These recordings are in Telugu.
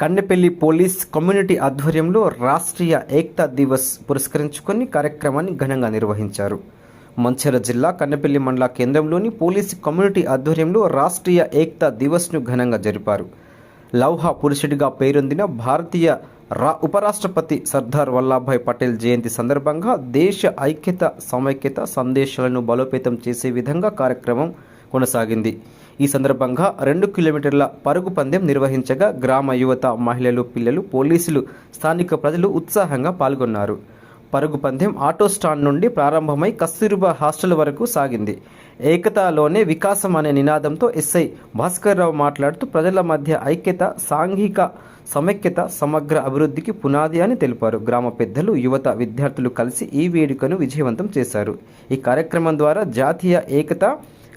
కన్నెపల్లి పోలీస్ కమ్యూనిటీ ఆధ్వర్యంలో రాష్ట్రీయ ఏక్తా దివస్ పురస్కరించుకొని కార్యక్రమాన్ని ఘనంగా నిర్వహించారు. మంచిర్యాల జిల్లా కన్నెపల్లి మండల కేంద్రంలోని పోలీస్ కమ్యూనిటీ ఆధ్వర్యంలో రాష్ట్రీయ ఏక్తా దివస్ను ఘనంగా జరిపారు. లౌహా పురుషుడిగా పేరొందిన భారతీయ రా ఉపరాష్ట్రపతి సర్దార్ వల్లభాయ్ పటేల్ జయంతి సందర్భంగా దేశ ఐక్యత సమైక్యత సందేశాలను బలోపేతం చేసే విధంగా కార్యక్రమం కొనసాగింది. ఈ సందర్భంగా రెండు కిలోమీటర్ల పరుగు పందెం నిర్వహించగా గ్రామ యువత మహిళలు పిల్లలు పోలీసులు స్థానిక ప్రజలు ఉత్సాహంగా పాల్గొన్నారు. పరుగు పందెం ఆటో స్టాండ్ నుండి ప్రారంభమై కస్తూరిబా హాస్టల్ వరకు సాగింది. ఏకతాలోనే వికాసం అనే నినాదంతో ఎస్ఐ భాస్కర్ రావు మాట్లాడుతూ ప్రజల మధ్య ఐక్యత సాంఘిక సమైక్యత సమగ్ర అభివృద్ధికి పునాది అని తెలిపారు. గ్రామ పెద్దలు యువత విద్యార్థులు కలిసి ఈ వేడుకను విజయవంతం చేశారు. ఈ కార్యక్రమం ద్వారా జాతీయ ఏకత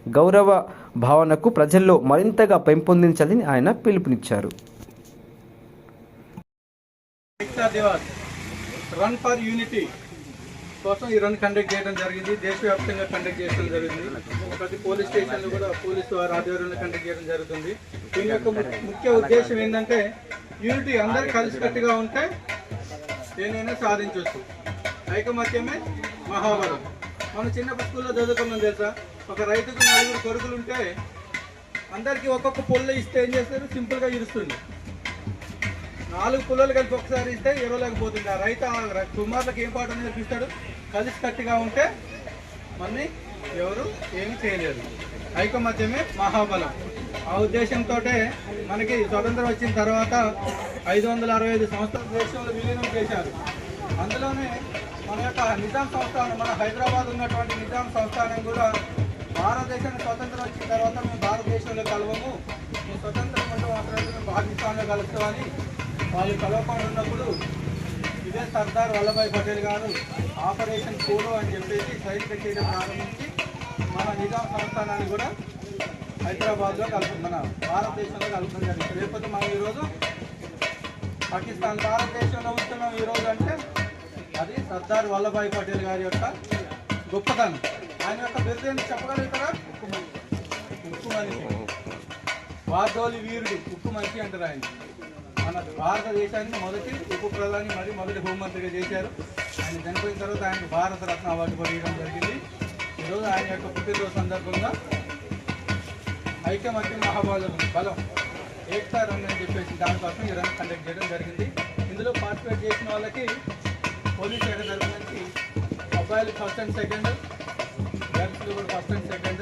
గౌరవ భావనకు ప్రజల్లో మరింతగా పెంపొందించాలని ఆయన పిలుపునిచ్చారు. రన్ ఫర్ యూనిటీ కోసం ఈ రన్ కండక్ట్ చేయడం జరిగింది. దేశవ్యాప్తంగా కండక్ట్ చేయడం జరిగింది. ప్రతి పోలీస్ స్టేషన్లు కూడా పోలీసు వారి ఆధ్వర్యంలో కండక్ట్ చేయడం జరుగుతుంది. దీని యొక్క ముఖ్య ఉద్దేశం ఏంటంటే యూనిటీ అందరు కలిసికట్టుగా ఉంటే దేనైనా సాధించవచ్చు ఐకమత్యమే మహాబలం మనం చిన్నప్పుడు స్కూల్లో చదువుకున్నాం తెలుసా? ఒక రైతుకు నలుగురు కొడుకులు ఉంటే అందరికీ ఒక్కొక్క పుల్ల ఇస్తే ఏం చేస్తారు? సింపుల్గా ఇరుస్తుంది. నాలుగు పుల్లలు కలిపి ఒకసారి ఇస్తే ఇవ్వలేకపోతుంది ఆ రైతు ఆ కుమారులకు ఏం పాట నేర్పిస్తాడు? కలిసి కట్టిగా ఉంటే మళ్ళీ ఎవరు ఏమి చేయలేరు. ఐకమత్యమే మహాబలం. ఆ ఉద్దేశంతో మనకి స్వతంత్రం వచ్చిన తర్వాత ఐదు వందల అరవై ఐదు సంస్థల దేశంలో విలీనం చేశారు. అందులోనే మన యొక్క నిజాం సంస్థానం మన హైదరాబాద్ ఉన్నటువంటి నిజాం సంస్థానం కూడా భారతదేశానికి స్వతంత్రం వచ్చిన తర్వాత మేము భారతదేశంలో కలవము. మేము స్వతంత్రం ఉంటే మాత్రం మేము పాకిస్తాన్లో కలుస్తామని వాళ్ళు కలవకుండా ఉన్నప్పుడు ఇదే సర్దార్ వల్లభాయ్ పటేల్ గారు ఆపరేషన్ పోలో అని చెప్పేసి సైనిక చేయడం ప్రారంభించి మన నిజాం సంస్థానాన్ని కూడా హైదరాబాద్లో కలుపు మన భారతదేశంలో కలపడం జరిగింది. లేకపోతే మనం ఈరోజు పాకిస్తాన్ భారతదేశంలో ఉంటున్నాం ఈరోజు అంటే అది సర్దార్ వల్లభాయ్ పటేల్ గారి యొక్క గొప్పతనం. ఆయన యొక్క బిరుదేంటి చెప్పగలుగుతారా ఉక్కు మనిషి ఉక్కు మనిషి వాదోలి వీరుడు ఉక్కు మనిషి అంటారు ఆయన. మన భారతదేశానికి మొదటి ఉప ప్రధాని మరియు మొదటి హోంమంత్రిగా చేశారు. ఆయన చనిపోయిన తర్వాత ఆయనకు భారతరత్న అవార్డు కూడా ఇవ్వడం జరిగింది. ఈరోజు ఆయన యొక్క పుట్టినరోజు సందర్భంగా ఐక్యమత్య మహాబలం బలం ఏక్తా రన్ అని చెప్పేసి దానికోసం ఈ రన్ కండక్ట్ చేయడం జరిగింది. ఇందులో పార్టిసిపేట్ చేసిన వాళ్ళకి పోలీస్ శాఖ తరఫు నుంచి అబ్బాయిలు ఫస్ట్ అండ్ సెకండ్ గర్ల్స్లో కూడా ఫస్ట్ అండ్ సెకండ్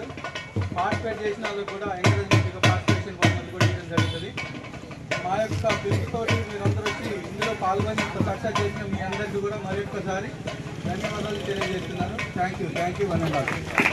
పార్టిసిపేట్ చేసిన వాళ్ళకి కూడా ఎంకరేజ్మెంట్గా పార్టిసిపేషన్ బహుమతి కూడా ఇవ్వడం జరుగుతుంది. మా యొక్క పిలుపుతోటి మీరందరూ వచ్చి ఇందులో పాల్గొని సక్సెస్ చేసిన మీ అందరికీ కూడా మరి ఒక్కసారి ధన్యవాదాలు తెలియజేస్తున్నాను. Thank you thank you one